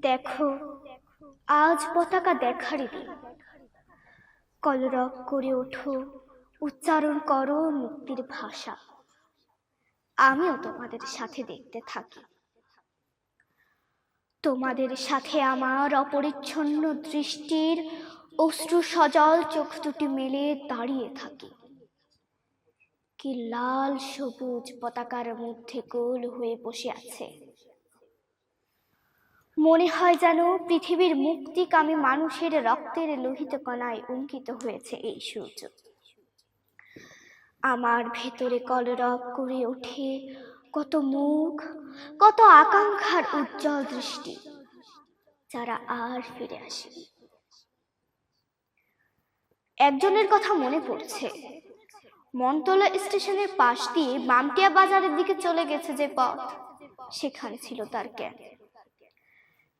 দেখো, আজ পতাকা দেখারই দিন। কলরব করে ওঠো, উচ্চারণ করো মুক্তির ভাষা। আমিও তোমাদের সাথে দেখতে থাকি। তোমাদের সাথে আমার অপরিচ্ছন্ন দৃষ্টির অশ্রু সজল চোখ দুটি মেলে দাঁড়িয়ে থাকি। কি লাল সবুজ পতাকার মধ্যে গোল হয়ে বসে আছে। মনে হয় যেন পৃথিবীর মুক্তিকামী মানুষের রক্তের লোহিত কণায় অঙ্কিত হয়েছে এই সূর্য। আমার ভেতরে কলরব করে ওঠে কত মুখ, কত আকাঙ্ক্ষার উজ্জ্বল দৃষ্টি, যারা আর ফিরে আসে। একজনের কথা মনে পড়ছে। মন্তলা স্টেশনের পাশ দিয়ে বামটিয়া বাজারের দিকে চলে গেছে যে পথ। সেখানে ছিল তার ক্যাম্প।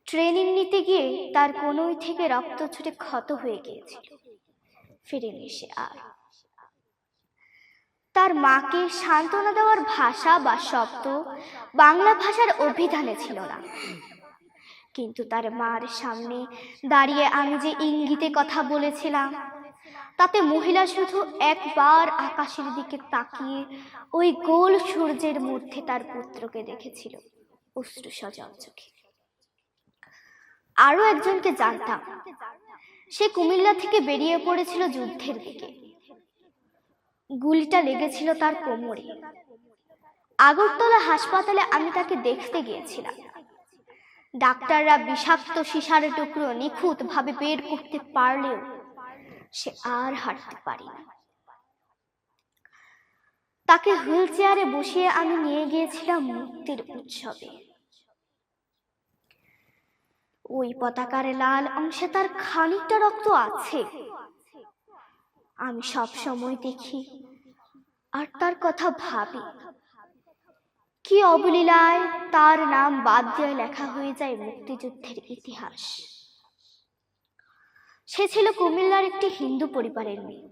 ট্রেনিং নিতে গিয়ে তার কোনোই থেকে রক্ত ছুটে ক্ষত হয়ে গিয়েছিল। ফিরেনি এসে আর। তার মাকে সান্ত্বনা দেওয়ার ভাষা বা শব্দ বাংলা ভাষার অভিধানে ছিল না। কিন্তু তার মার সামনে দাঁড়িয়ে আমি যে ইঙ্গিতে কথা বলেছিলাম, তাতে মহিলা শুধু একবার আকাশের দিকে তাকিয়ে ওই গোল সূর্যের মধ্যে তার পুত্রকে দেখেছিল অশ্রু সজল চোখে। আরও একজনকে জানতাম। সে কুমিল্লা থেকে বেরিয়ে পড়েছিল যুদ্ধের দিকে। গুলিটা লেগেছিল তার কোমরে। আগরতলা হাসপাতালে আমি তাকে দেখতে গিয়েছিলাম। ডাক্তাররা বিষাক্ত সিসার টুকরো নিখুঁত ভাবে বের করতে পারলেও সে আর হাঁটতে পারি তাকে হুইল চেয়ারে বসিয়ে আমি নিয়ে গিয়েছিলাম মুক্তির উৎসবে। ওই পতাকার লাল অংশে তার খানিকটা রক্ত আছে। আমি সব সময় দেখি আর তার কথা ভাবি। কি অবলীলায় তার নাম বাদ দিয়ে লেখা হয়ে যায় মুক্তিযুদ্ধের ইতিহাস। সে ছিল কুমিল্লার একটি হিন্দু পরিবারের মেয়ে।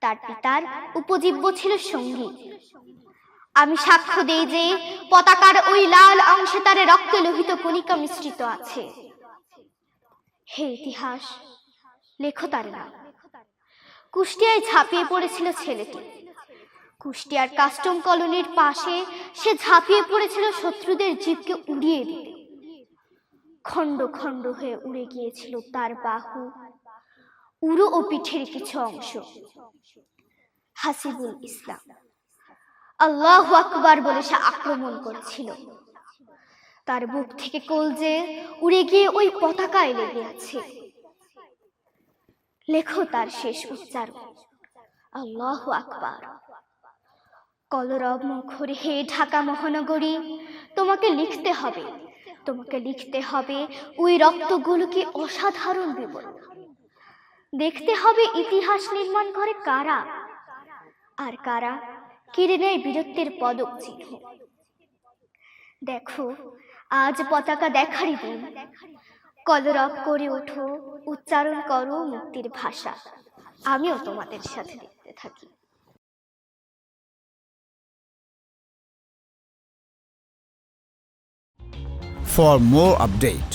তার পিতার উপজীব্য ছিল সংগীত। আমি সাক্ষ্য দেই যে পতাকার ওই লাল অংশে তার রক্তে লোহিত কণিকা মিশ্রিত আছে। হে ইতিহাস, লেখো তার নাম। কুষ্টিয়ায় ঝাঁপিয়ে পড়েছিল ছেলেটি। কুষ্টিয়ার কাস্টম কলোনির পাশে সে ঝাঁপিয়ে পড়েছিল শত্রুদের জীবকে উড়িয়ে দিতে। খণ্ড খণ্ড হয়ে উড়ে গিয়েছিল তার বাহু, উড়ো ও পিঠের কিছু অংশ। হাসিবুল ইসলাম। আল্লাহ আকবার বলে সে আক্রমণ করেছিল। তার বুক থেকে কলজে উড়ে গিয়ে ওই পতাকায় লেগে আছে। লেখো তার শেষ উচ্চারণ। আল্লাহ আকবার। কলরব মুখরে, হে ঢাকা মহানগরী, তোমাকে লিখতে হবে। তোমাকে লিখতে হবে ওই রক্তগুলোকে অসাধারণ বিবরণ। দেখতে হবে ইতিহাস নির্মাণ করে কারা। আর কারা? কেড়ে নেয় বীরত্বের পদক চিহ্ন দেখো আজ পতাকা দেখারই দিন কলরব করে ওঠো উচ্চারণ করো মুক্তির ভাষা। আমিও তোমাদের সাথে দেখতে থাকি। For more update,